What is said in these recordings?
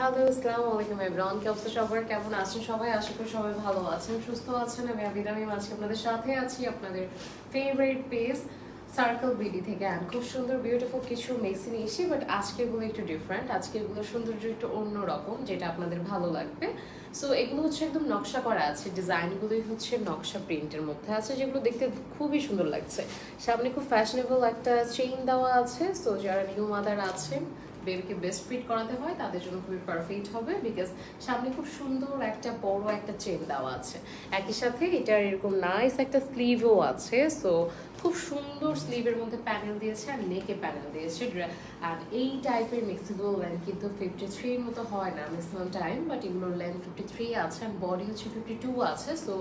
Hello, আসসালামু আলাইকুম everyone কি অবস্থা সবার? কেমন আছেন সবাই? আশা করি সবাই ভালো আছেন, সুস্থ আছেন। আমি আবিদামি আছি আপনাদের সাথে আছি আপনাদের ফেভারিট পেজ সার্কেল বিডি থেকে। অ্যান্ড খুব সুন্দর বিউটিফুল কিছু মেক্সিন এসে বাট আজকেরগুলো একটু ডিফারেন্ট আজকেরগুলো সৌন্দর্য একটু অন্যরকম, যেটা আপনাদের ভালো লাগবে। সো এগুলো হচ্ছে একদম নকশা করা আছে। ডিজাইনগুলোই হচ্ছে নকশা প্রিন্টের মধ্যে আছে, যেগুলো দেখতে খুবই সুন্দর লাগছে। সামনে খুব ফ্যাশনেবল একটা চেইন দেওয়া আছে। সো যারা নিউ মাদার আছেন বেবিকে বেস্ট ফিট করাতে হয়, তাদের জন্য খুবই পারফেক্ট হবে বিকজ সামনে খুব সুন্দর একটা বড় একটা চেন দেওয়া আছে। একই সাথে এটার এরকম নাইস একটা স্লিভও আছে সো খুব সুন্দর স্লিভের মধ্যে প্যানেল দিয়েছে আর নেকে প্যানেল দিয়েছে। আর এই টাইপের মেক্সিগুলো লেন্থ কিন্তু ফিফটি থ্রির মতো হয় না ম্যাক্সিমাম টাইম বাট এগুলোর লেন্থ ফিফটি থ্রি আছে আর বডি হচ্ছে ফিফটি টু আছে সো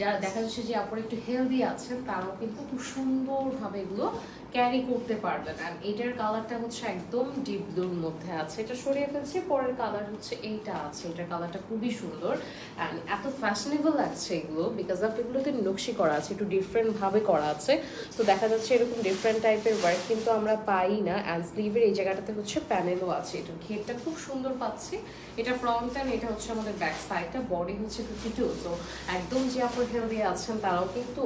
যারা দেখা যাচ্ছে যে আপনারা একটু হেলদি আছেন, তারাও কিন্তু খুব সুন্দরভাবে এগুলো ক্যারি করতে পারবেন। আর এটার কালারটা হচ্ছে একদম ডিপ ব্লুর মধ্যে আছে। এটা সরিয়ে ফেলছি, পরের কালার হচ্ছে এইটা আছে। এটার কালারটা খুবই সুন্দর অ্যান্ড এত ফ্যাশনেবল লাগছে এগুলো বিকজ অফ এগুলোতে নকশি করা আছে, একটু ডিফারেন্ট ভাবে করা আছে। তো দেখা যাচ্ছে এরকম ডিফারেন্ট টাইপের ওয়ার্ক কিন্তু আমরা পাই না অ্যান্ড স্লিভের এই জায়গাটাতে হচ্ছে প্যানেলও আছে। এটার ঘেরটা খুব সুন্দর পাচ্ছি। এটা ফ্রন্ট অ্যান্ড এটা হচ্ছে আমাদের ব্যাক সাইডটা বডি হচ্ছে ফিফটি টু তো একদম যে আপনার হেলদি আছেন, তারাও কিন্তু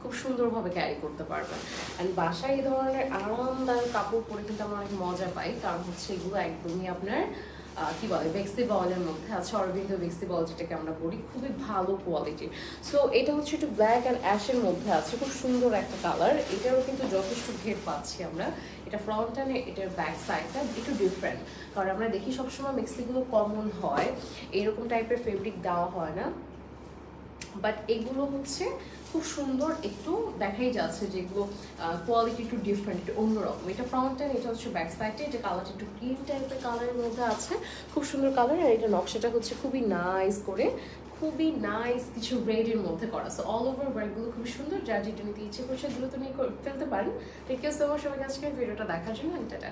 খুব সুন্দরভাবে ক্যারি করতে পারবেন। অ্যান্ড বাসায় এই ধরনের আরামদায়ক কাপড় পরে কিন্তু আমরা অনেক মজা পাই। কারণ হচ্ছে এগুলো একদমই আপনার কি বলে বেক্সি বলের মধ্যে আছে, অরবিন্দ বেক্সি বল যেটাকে আমরা বলি, খুবই ভালো কোয়ালিটির সো এটা হচ্ছে একটু ব্ল্যাক অ্যান্ড অ্যাশের মধ্যে আছে, খুব সুন্দর একটা কালার এটারও কিন্তু যথেষ্ট ঘের পাচ্ছি আমরা। এটা ফ্রন্ট অ্যান্ড এটার ব্যাক সাইডটা একটু ডিফারেন্ট কারণ আমরা দেখি সবসময় মিক্সিগুলো কমন হয়। এরকম টাইপের ফেব্রিক দেওয়া হয় না। বাট এগুলো হচ্ছে খুব সুন্দর একটু দেখাই যাচ্ছে যে এগুলো কোয়ালিটি একটু ডিফারেন্ট একটু অন্যরকম। এটা ফ্রন্ট এন্ড এটা হচ্ছে ব্যাক সাইডে এটা কালারটা একটু ক্রিম টাইপের কালারের মধ্যে আছে। খুব সুন্দর কালার আর এটা নকশাটা হচ্ছে খুবই নাইস করে, খুবই নাইস কিছু রেডের মধ্যে করা। সো অল ওভার ওয়ার্কগুলো খুবই সুন্দর যা যেটা নিতে ইচ্ছে করছে দ্রুত নিয়ে ফেলতে পারেন। থ্যাংক ইউ সো মাচ সবাইকে আজকের ভিডিওটা দেখার জন্য টাটা